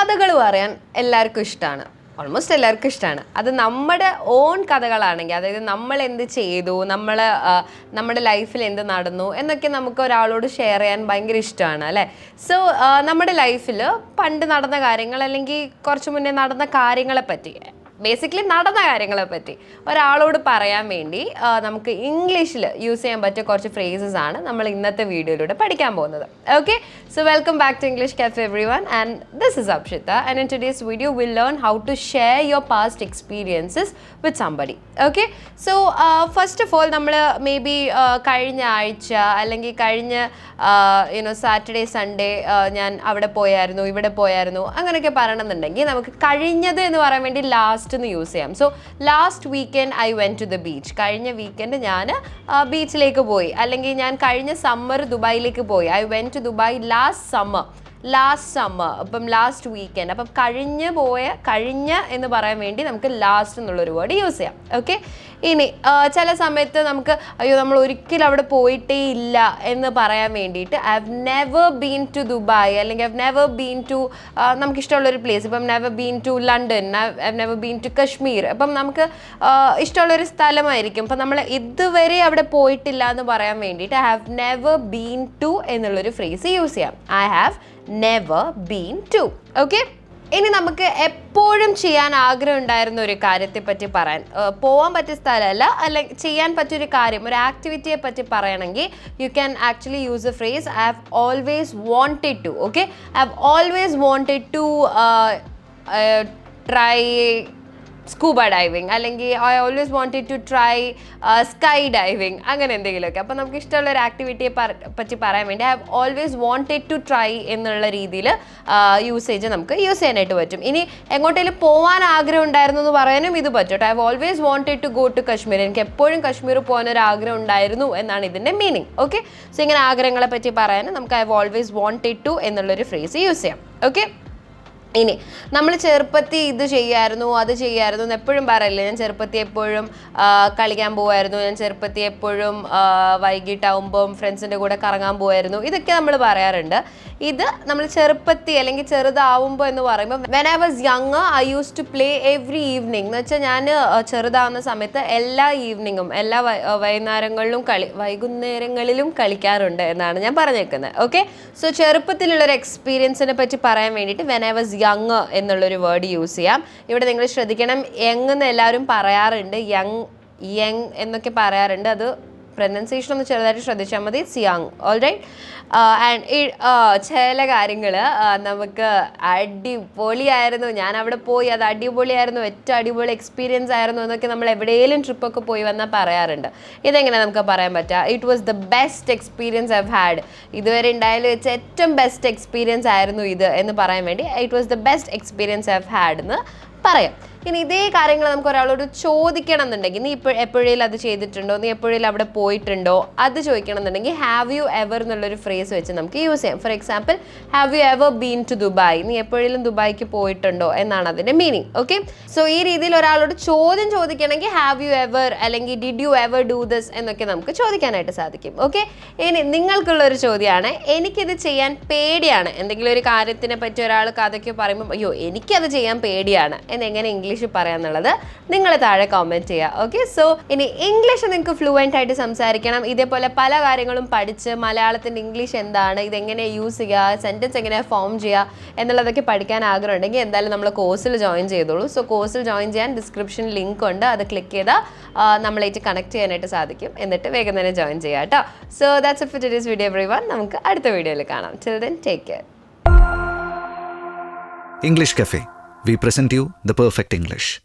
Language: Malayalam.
കഥകൾ പറയാൻ എല്ലാവർക്കും ഇഷ്ടമാണ് ഓൾമോസ്റ്റ് എല്ലാവർക്കും ഇഷ്ടമാണ് അത് നമ്മുടെ ഓൺ കഥകളാണെങ്കിൽ അതായത് നമ്മൾ എന്ത് ചെയ്തു നമ്മൾ നമ്മുടെ ലൈഫിൽ എന്ത് നടന്നു എന്നൊക്കെ നമുക്ക് ഒരാളോട് ഷെയർ ചെയ്യാൻ ഭയങ്കര ഇഷ്ടമാണ് അല്ലേ? സോ നമ്മുടെ ലൈഫിൽ പണ്ട് നടന്ന കാര്യങ്ങൾ അല്ലെങ്കിൽ കുറച്ച് മുന്നേ നടന്ന കാര്യങ്ങളെ പറ്റി ബേസിക്കലി നടന്ന കാര്യങ്ങളെ പറ്റി ഒരാളോട് പറയാൻ വേണ്ടി നമുക്ക് ഇംഗ്ലീഷിൽ യൂസ് ചെയ്യാൻ പറ്റിയ കുറച്ച് ഫ്രേസസ് ആണ് നമ്മൾ ഇന്നത്തെ വീഡിയോയിലൂടെ പഠിക്കാൻ പോകുന്നത്. Okay so welcome back to English cafe every one and this is Apshitha and in today's video will learn how to share your past experiences with somebody okay so first of all നമ്മൾ മേ ബി കഴിഞ്ഞ ആഴ്ച അല്ലെങ്കിൽ കഴിഞ്ഞ യുനോ സാറ്റർഡേ സൺഡേ ഞാൻ അവിടെ പോയായിരുന്നു ഇവിടെ പോയായിരുന്നു അങ്ങനെയൊക്കെ പറയണമെന്നുണ്ടെങ്കിൽ നമുക്ക് കഴിഞ്ഞത് എന്ന് പറയാൻ വേണ്ടി ലാസ്റ്റ് എന്ന് യൂസ് ചെയ്യാം. So last weekend I went to the beach കഴിഞ്ഞ വീക്കെൻഡ് ഞാൻ ബീച്ചിലേക്ക് പോയി. അല്ലെങ്കിൽ ഞാൻ കഴിഞ്ഞ സമ്മർ ദുബായിലേക്ക് പോയി. I went to Dubai last summer last summer അപ്പം ലാസ്റ്റ് വീക്കെൻഡ് അപ്പം കഴിഞ്ഞ് പോയ കഴിഞ്ഞ എന്ന് പറയാൻ വേണ്ടി നമുക്ക് ലാസ്റ്റ് എന്നുള്ളൊരു വേർഡ് യൂസ് ചെയ്യാം. ഓക്കെ ഇനി ചില സമയത്ത് നമുക്ക് അയ്യോ നമ്മൾ ഒരിക്കലും അവിടെ പോയിട്ടേ ഇല്ല എന്ന് പറയാൻ വേണ്ടിയിട്ട് I have never been to Dubai അല്ലെങ്കിൽ I have never been to നമുക്കിഷ്ടമുള്ളൊരു place ഇപ്പം never been to London I have never been to Kashmir അപ്പം നമുക്ക് ഇഷ്ടമുള്ളൊരു സ്ഥലമായിരിക്കും. അപ്പം നമ്മൾ ഇതുവരെ അവിടെ പോയിട്ടില്ല എന്ന് പറയാൻ വേണ്ടിയിട്ട് I have never been to എന്നുള്ളൊരു ഫ്രേസ് യൂസ് ചെയ്യാം. I have never been to okay ഇനി നമുക്ക് എപ്പോഴും ചെയ്യാൻ ആഗ്രഹം ഉണ്ടായിരുന്ന ഒരു കാര്യത്തെ പറ്റി പറയാൻ. പോവാൻ പറ്റിയ സ്ഥലമല്ല അല്ലെങ്കിൽ ചെയ്യാൻ പറ്റിയൊരു കാര്യം ഒരു ആക്ടിവിറ്റിയെ പറ്റി പറയണമെങ്കിൽ you can actually use a phrase I have always wanted to okay I have always wanted to try scuba diving അല്ലെങ്കിൽ I always wanted to try sky diving അങ്ങനെ എന്തെങ്കിലുമൊക്കെ. അപ്പോൾ നമുക്ക് ഇഷ്ടമുള്ള ഒരു ആക്ടിവിറ്റിയെ പറ്റി പറയാൻ വേണ്ടി I have always wanted to try എന്നുള്ള രീതിയിൽ യൂസേജ് നമുക്ക് യൂസ് ചെയ്യാനായിട്ട് പറ്റും. ഇനി എങ്ങോട്ടേലും പോകാൻ ആഗ്രഹം ഉണ്ടായിരുന്നു എന്ന് പറയാനും ഇത് പറ്റും I have always wanted to go to Kashmir എനിക്ക് എപ്പോഴും കശ്മീർ പോകാൻ ഒരു ആഗ്രഹം ഉണ്ടായിരുന്നു എന്നാണ് ഇതിന്റെ മീനിങ് ഓക്കെ സോ ഇങ്ങനെ ആഗ്രഹങ്ങളെ പറ്റി പറയാനും നമുക്ക് I have always wanted to എന്നുള്ളൊരു ഫ്രേസ് യൂസ് ചെയ്യാം. ഓക്കെ ഇനി നമ്മൾ ചെറുപ്പത്തി ഇത് ചെയ്യായിരുന്നു അത് ചെയ്യായിരുന്നു എന്ന് എപ്പോഴും പറയില്ലേ? ഞാൻ ചെറുപ്പത്തി എപ്പോഴും കളിക്കാൻ പോവായിരുന്നു. ഞാൻ ചെറുപ്പത്തി എപ്പോഴും വൈകിട്ടാവുമ്പം ഫ്രണ്ട്സിന്റെ കൂടെ കറങ്ങാൻ പോവായിരുന്നു. ഇതൊക്കെ നമ്മൾ പറയാറുണ്ട്. ഇത് നമ്മൾ ചെറുപ്പത്തി അല്ലെങ്കിൽ ചെറുതാവുമ്പോൾ എന്ന് പറയുമ്പോൾ when I was young I use to play every evening എന്ന് വെച്ചാൽ ഞാൻ ചെറുതാവുന്ന സമയത്ത് എല്ലാ ഈവനിങ്ങും എല്ലാ വൈകുന്നേരങ്ങളിലും കളി വൈകുന്നേരങ്ങളിലും കളിക്കാറുണ്ട് എന്നാണ് ഞാൻ പറഞ്ഞേക്കുന്നത് ഓക്കെ സോ ചെറുപ്പത്തിലുള്ളൊരു എക്സ്പീരിയൻസിനെ പറ്റി പറയാൻ വേണ്ടിയിട്ട് വെൻ ഐ വാസ് യങ് എന്നുള്ളൊരു വേർഡ് യൂസ് ചെയ്യാം. ഇവിടെ നിങ്ങൾ ശ്രദ്ധിക്കണം. യങ് എന്ന് എല്ലാവരും പറയാറുണ്ട്. യങ് യങ് എന്നൊക്കെ പറയാറുണ്ട്. അത് പ്രൊനൗൺസിയേഷൻ ഒന്ന് ചെറുതായിട്ട് ശ്രദ്ധിച്ചാൽ മതി. സിയാങ് ഓൾറൈറ്റ് ആൻഡ് ചില കാര്യങ്ങൾ നമുക്ക് അടിപൊളിയായിരുന്നു. ഞാൻ അവിടെ പോയി അത് അടിപൊളിയായിരുന്നു. ഏറ്റവും അടിപൊളി എക്സ്പീരിയൻസ് ആയിരുന്നു എന്നൊക്കെ നമ്മൾ എവിടെയെങ്കിലും ട്രിപ്പൊക്കെ പോയി വന്നാൽ പറയാറുണ്ട്. ഇതെങ്ങനെ നമുക്ക് പറയാൻ പറ്റുക it was the best experience I've had ഇതുവരെ ഉണ്ടായാലും വെച്ച ഏറ്റവും ബെസ്റ്റ് എക്സ്പീരിയൻസ് ആയിരുന്നു ഇത് എന്ന് പറയാൻ വേണ്ടി it was the best experience I've had എന്ന് പറയാം. ഇനി ഇതേ കാര്യങ്ങൾ നമുക്ക് ഒരാളോട് ചോദിക്കണം എന്നുണ്ടെങ്കിൽ നീ ഇപ്പോൾ എപ്പോഴേലും അത് ചെയ്തിട്ടുണ്ടോ? നീ എപ്പോഴേലും അവിടെ പോയിട്ടുണ്ടോ? അത് ചോദിക്കണം എന്നുണ്ടെങ്കിൽ ഹാവ് യു എവർ എന്നുള്ളൊരു ഫ്രേസ് വെച്ച് നമുക്ക് യൂസ് ചെയ്യാം. For example have you ever been to Dubai നീ എപ്പോഴേലും ദുബായ്ക്ക് പോയിട്ടുണ്ടോ എന്നാണ് അതിന്റെ മീനിങ് ഓക്കെ സോ ഈ രീതിയിൽ ഒരാളോട് ചോദ്യം ചോദിക്കണമെങ്കിൽ ഹാവ് യു എവർ അല്ലെങ്കിൽ did you ever do this എന്നൊക്കെ നമുക്ക് ചോദിക്കാനായിട്ട് സാധിക്കും ഓക്കെ ഇനി നിങ്ങൾക്കുള്ള ഒരു ചോദ്യമാണ് എനിക്കിത് ചെയ്യാൻ പേടിയാണ്. എന്തെങ്കിലും ഒരു കാര്യത്തിനെ പറ്റി ഒരാൾ കഥയ്ക്ക് പറയുമ്പോൾ അയ്യോ എനിക്കത് ചെയ്യാൻ പേടിയാണ്. എന്ന് എങ്ങനെ ഇംഗ്ലീഷിൽ പറയാന്നുള്ളത് നിങ്ങൾ താഴെ കോമെന്റ് ചെയ്യുക ഓക്കെ സോ ഇനി ഇംഗ്ലീഷ് നിങ്ങൾക്ക് ഫ്ലുവന്റ് ആയിട്ട് സംസാരിക്കണം. ഇതേപോലെ പല കാര്യങ്ങളും പഠിച്ച് മലയാളത്തിന്റെ ഇംഗ്ലീഷ് എന്താണ് ഇതെങ്ങനെ യൂസ് ചെയ്യുക സെന്റൻസ് എങ്ങനെ ഫോം ചെയ്യുക എന്നുള്ളതൊക്കെ പഠിക്കാൻ ആഗ്രഹം ഉണ്ടെങ്കിൽ എന്തായാലും നമ്മൾ കോഴ്സിൽ ജോയിൻ ചെയ്തോളൂ. സോ കോഴ്സിൽ ജോയിൻ ചെയ്യാൻ ഡിസ്ക്രിപ്ഷൻ ലിങ്ക് ഉണ്ട്. അത് ക്ലിക്ക് ചെയ്താൽ നമ്മളായിട്ട് കണക്ട് ചെയ്യാനായിട്ട് സാധിക്കും. എന്നിട്ട് വേഗം തന്നെ ജോയിൻ ചെയ്യാം കേട്ടോ so that's it today's video everyone നമുക്ക് അടുത്ത വീഡിയോയിൽ കാണാം. Children take care English Cafe. We present you the perfect English.